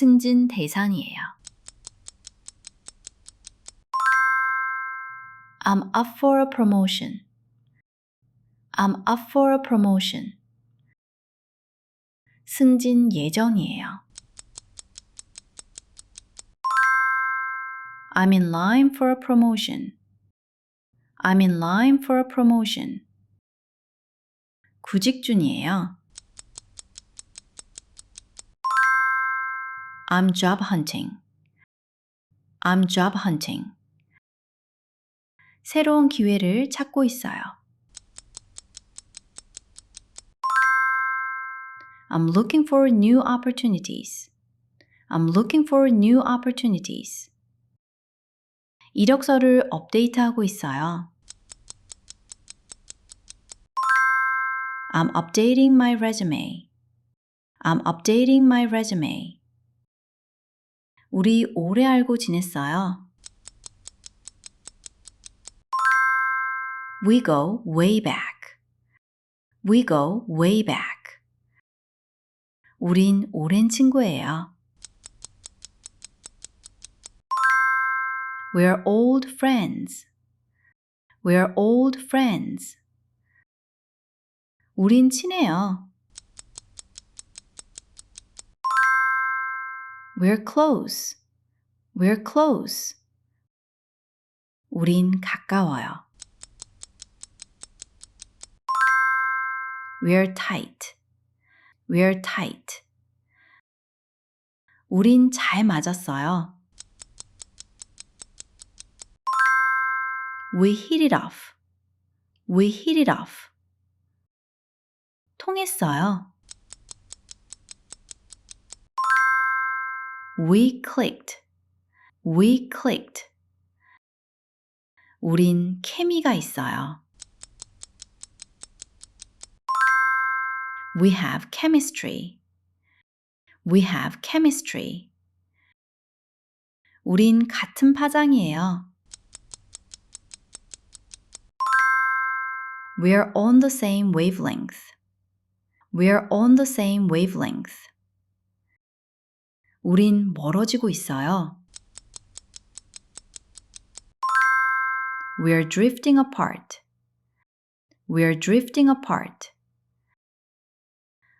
승진 대상이에요. I'm up for a promotion. I'm up for a promotion. 승진 예정이에요. I'm in line for a promotion. I'm in line for a promotion. 구직 중이에요. I'm job hunting. I'm job hunting. 새로운 기회를 찾고 있어요. I'm looking for new opportunities. I'm looking for new opportunities. 이력서를 업데이트하고 있어요. I'm updating my resume. I'm updating my resume. 우리 오래 알고 지냈어요. We go way back. We go way back. 우린 오랜 친구예요. We're old friends. We're old friends. 우린 친해요. We're close. We're close. 우린 가까워요. We're tight. We're tight. 우린 잘 맞았어요. We hit it off. We hit it off. 통했어요. We clicked. We clicked. 우린 케미가 있어요. We have chemistry. We have chemistry. 우린 같은 파장이에요. We're on the same wavelength. We're on the same wavelength. 우린 멀어지고 있어요. We're drifting apart. We're drifting apart.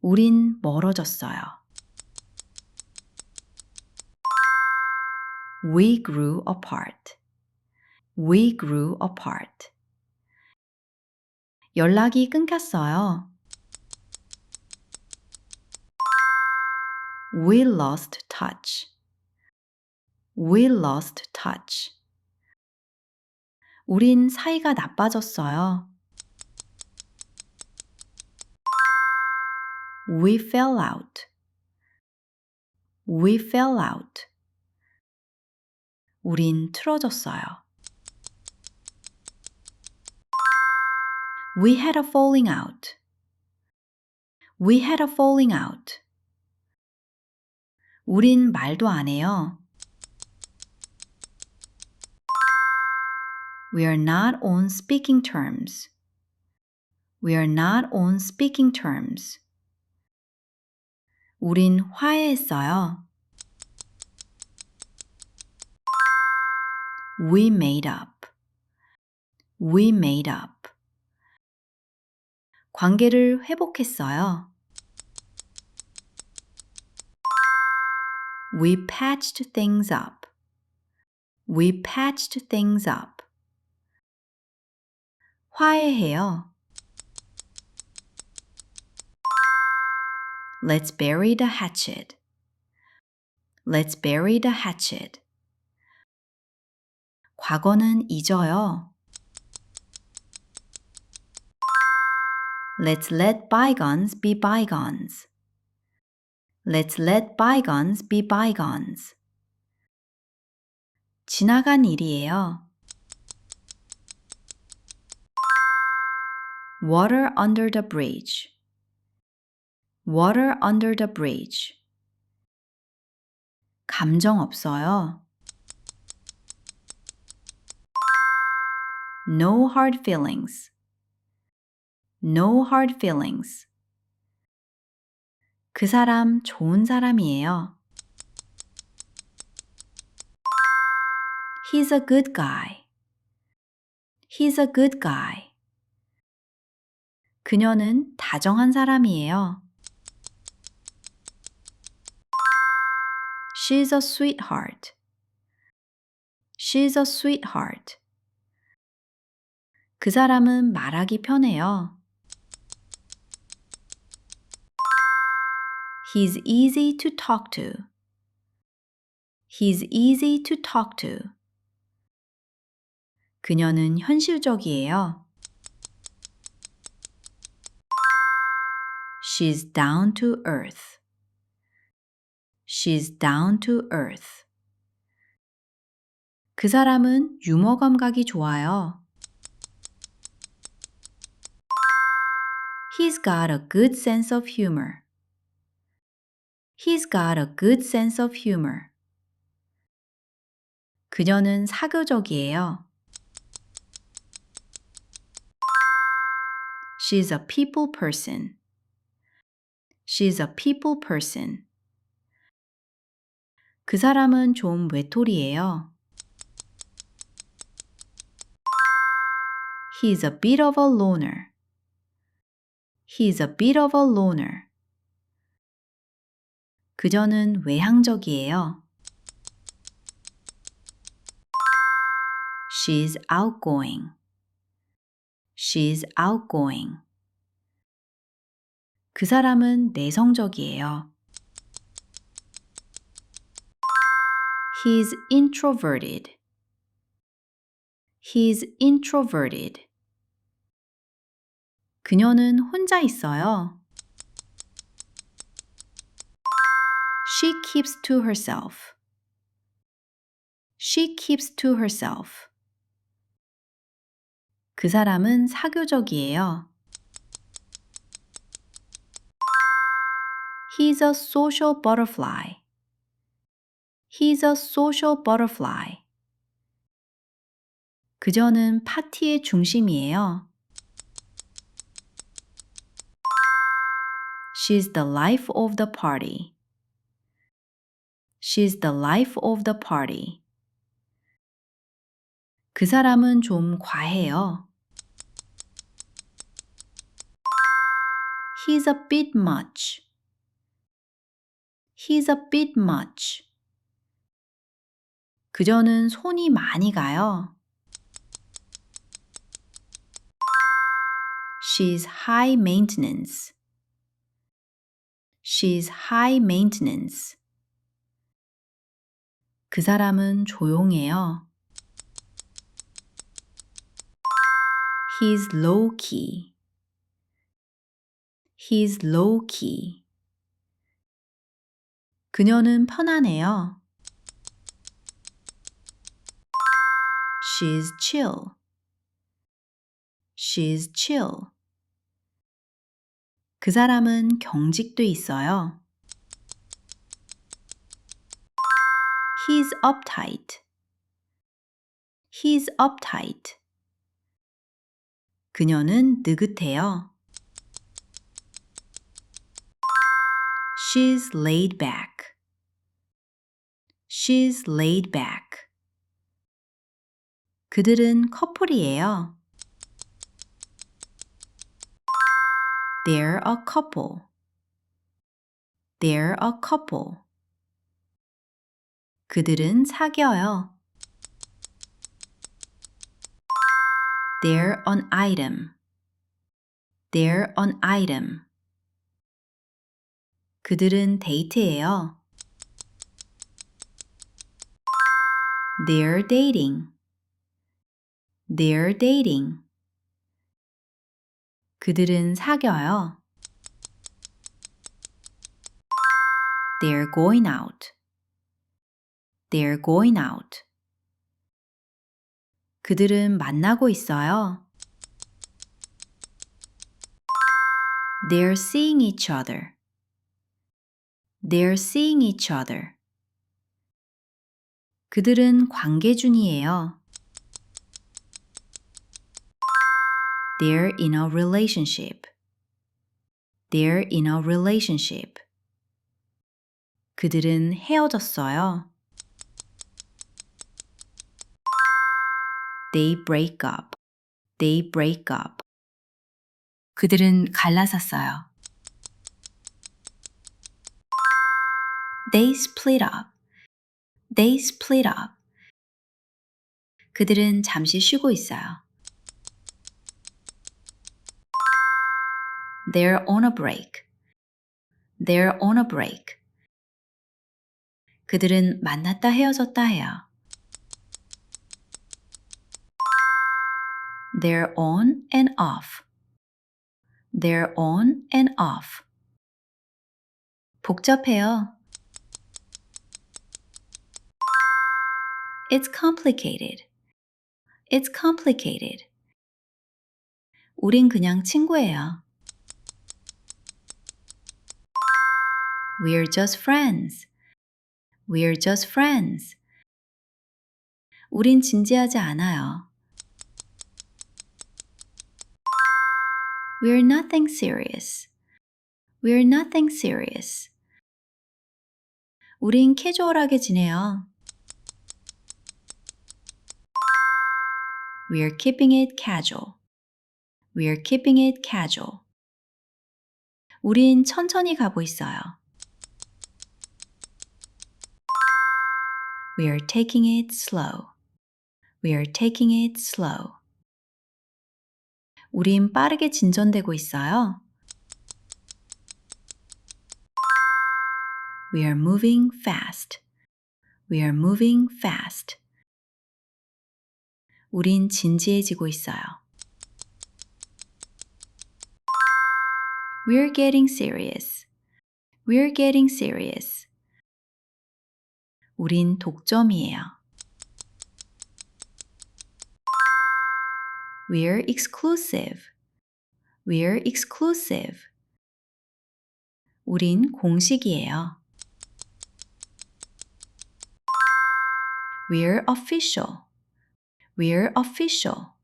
우린 멀어졌어요. We grew apart. We grew apart. 연락이 끊겼어요. We lost touch. We lost touch. 우린 사이가 나빠졌어요. We fell out. We fell out. 우린 틀어졌어요. We had a falling out. We had a falling out. 우린 말도 안 해요. We are not on speaking terms. We are not on speaking terms. 우린 화해했어요. We made up. We made up. 관계를 회복했어요. We patched things up. We patched things up. 화해해요. Let's bury the hatchet. Let's bury the hatchet. 과거는 잊어요. Let's let bygones be bygones. Let's let bygones be bygones. 지나간 일이에요. Water under the bridge. Water under the bridge. 감정 없어요. No hard feelings. No hard feelings. 그 사람 좋은 사람이에요. He's a good guy. He's a good guy. 그녀는 다정한 사람이에요. She's a sweetheart. She's a sweetheart. 그 사람은 말하기 편해요. He's easy to talk to. He's easy to talk to. 그녀는 현실적이에요. She's down to earth. She's down to earth. 그 사람은 유머 감각이 좋아요. He's got a good sense of humor. He's got a good sense of humor. 그녀는 사교적이에요. She's a people person. She's a people person. 그 사람은 좀 외톨이에요. He's a bit of a loner. He's a bit of a loner. 그저는 외향적이에요. She's outgoing. She's outgoing. 그 사람은 내성적이에요. He's introverted. He's introverted. 그녀는 혼자 있어요. She keeps to herself. She keeps to herself. 그 사람은 사교적이에요. He's a social butterfly. He's a social butterfly. 그저는 파티의 중심이에요. She's the life of the party. She's the life of the party. 그 사람은 좀 과해요. He's a bit much. He's a bit much. 그저는 손이 많이 가요. She's high maintenance. She's high maintenance. 그 사람은 조용해요. He's low key. He's low key. 그녀는 편안해요. She's chill. She's chill. 그 사람은 경직돼 있어요. He's uptight. He's uptight. 그녀는 느긋해요. She's laid back. She's laid back. 그들은 커플이에요. They're a couple. They're a couple. 그들은 사겨요. They're an item. They're an item. 그들은 데이트해요. They're dating. They're dating. 그들은 사겨요. They're going out. They're going out. 그들은 만나고 있어요. They're seeing each other. They're seeing each other. 그들은 관계 중이에요. They're in a relationship. They're in a relationship. 그들은 헤어졌어요. They break up. They break up. 그들은 갈라섰어요. They split up. They split up. 그들은 잠시 쉬고 있어요. They're on a break. They're on a break. 그들은 만났다 헤어졌다 해요. They're on and off. They're on and off. 복잡해요. It's complicated. It's complicated. 우린 그냥 친구예요. We're just friends. We're just friends. 우린 진지하지 않아요. We're nothing serious. We're nothing serious. 우린 캐주얼하게 지내요. We're keeping it casual. We're keeping it casual. 우린 천천히 가고 있어요. We're taking it slow. We're taking it slow. 우린 빠르게 진전되고 있어요. We are moving fast. We are moving fast. 우린 진지해지고 있어요. We're getting serious. We're getting serious. 우린 독점이에요. We're exclusive. We're exclusive. 우린 공식이에요. We're official. We're official.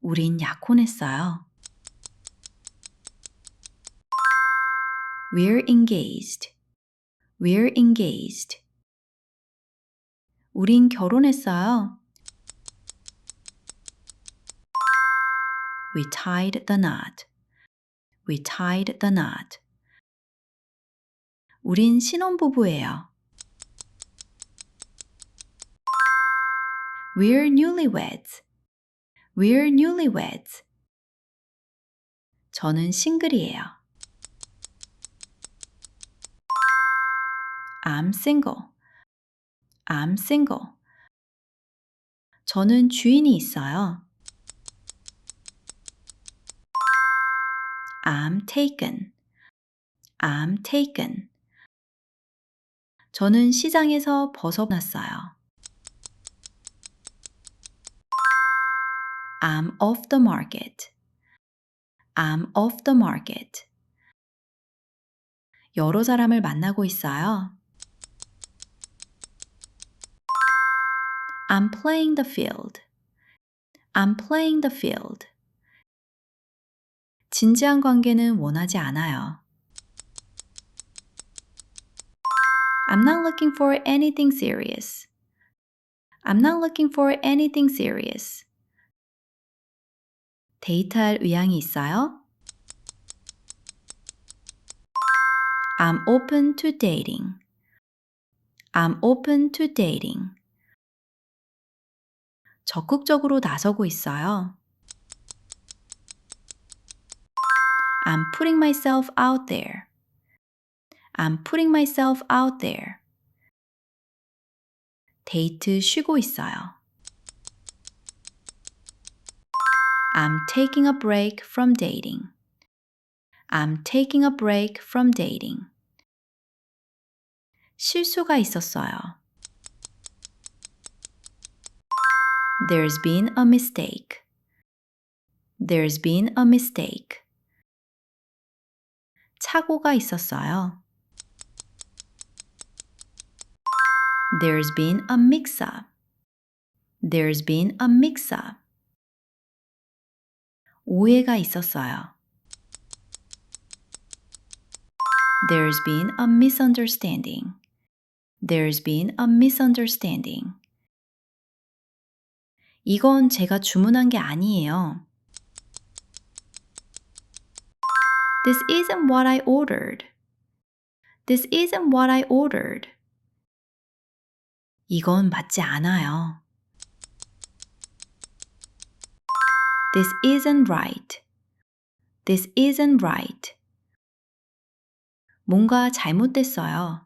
우린 약혼했어요. We're engaged. We're engaged. 우린 결혼했어요. We tied the knot. We tied the knot. 우린 신혼부부예요. We're newlyweds. We're newlyweds. 저는 싱글이에요. I'm single. I'm single. 저는 주인이 있어요. I'm taken. I'm taken. 저는 시장에서 벗어났어요. I'm off the market. I'm off the market. 여러 사람을 만나고 있어요. I'm playing the field. I'm playing the field. 진지한 관계는 원하지 않아요. I'm not looking for anything serious. I'm not looking for anything serious. 데이트할 의향이 있어요? I'm open to dating. I'm open to dating. 적극적으로 나서고 있어요. I'm putting myself out there. I'm putting myself out there. 데이트 쉬고 있어요. I'm taking a break from dating. I'm taking a break from dating. 실수가 있었어요. There's been a mistake. There's been a mistake. 착오가 있었어요. There's been a mix up. There's been a mix up. 오해가 있었어요. There's been a misunderstanding. There's been a misunderstanding. 이건 제가 주문한 게 아니에요. This isn't what I ordered. This isn't what I ordered. 이건 맞지 않아요. This isn't right. This isn't right. 뭔가 잘못됐어요.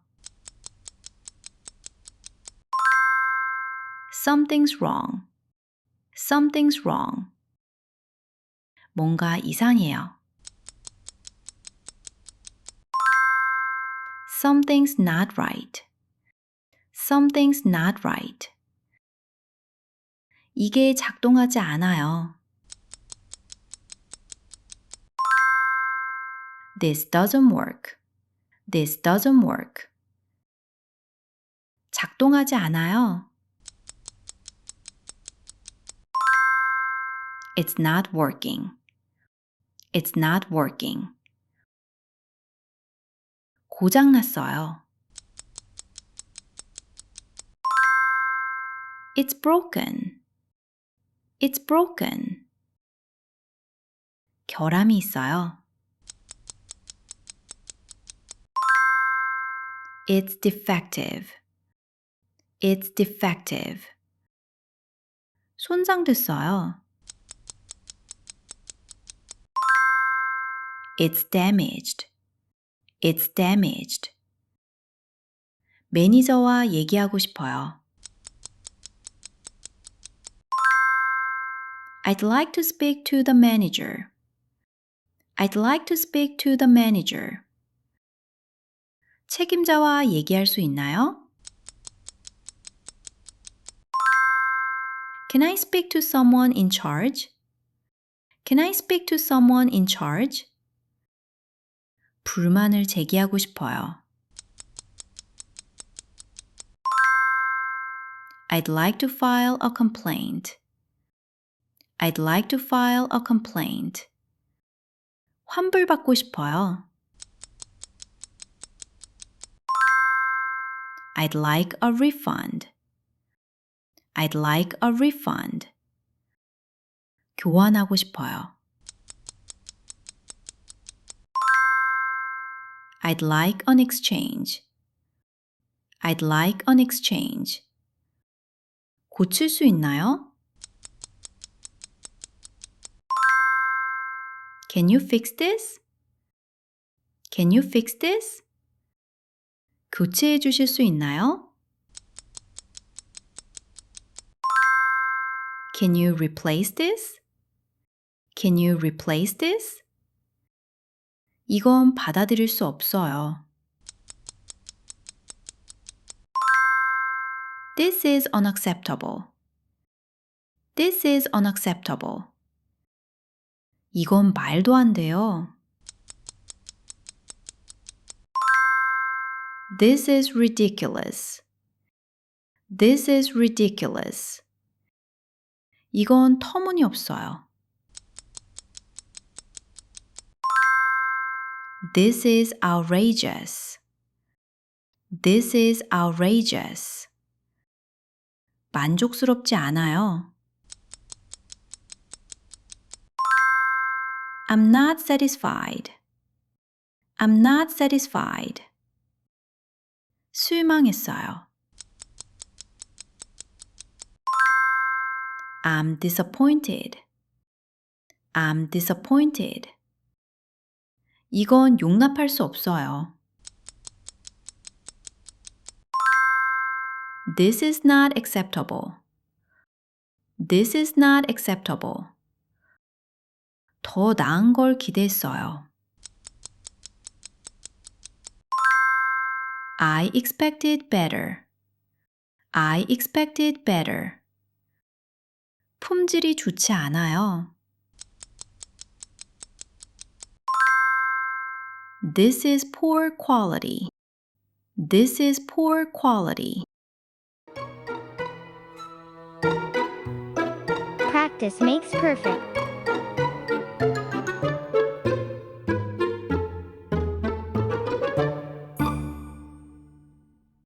Something's wrong. Something's wrong. 뭔가 이상해요. Something's not right. Something's not right. 이게 작동하지 않아요. This doesn't work. This doesn't work. 작동하지 않아요. It's not working. It's not working. 고장났어요. It's broken. It's broken. 결함이 있어요. It's defective. It's defective. 손상됐어요. It's damaged. It's damaged. 매니저와 얘기하고 싶어요. I'd like to speak to the manager. I'd like to speak to the manager. 책임자와 얘기할 수 있나요? Can I speak to someone in charge? Can I speak to someone in charge? 불만을 제기하고 싶어요. I'd like to file a complaint. I'd like to file a complaint. 환불받고 싶어요. I'd like a refund. I'd like a refund. 교환하고 싶어요. I'd like an exchange. I'd like an exchange. 고칠 수 있나요? Can you fix this? Can you fix this? 교체해 주실 수 있나요? Can you replace this? Can you replace this? 이건 받아들일 수 없어요. This is unacceptable. This is unacceptable. 이건 말도 안 돼요. This is ridiculous. This is ridiculous. 이건 터무니없어요. This is outrageous. This is outrageous. 만족스럽지 않아요. I'm not satisfied. I'm not satisfied. 실망했어요. I'm disappointed. I'm disappointed. 이건 용납할 수 없어요. This is not acceptable. This is not acceptable. 더 나은 걸 기대했어요. I expected better. I expected better. 품질이 좋지 않아요. This is poor quality. This is poor quality. Practice makes perfect.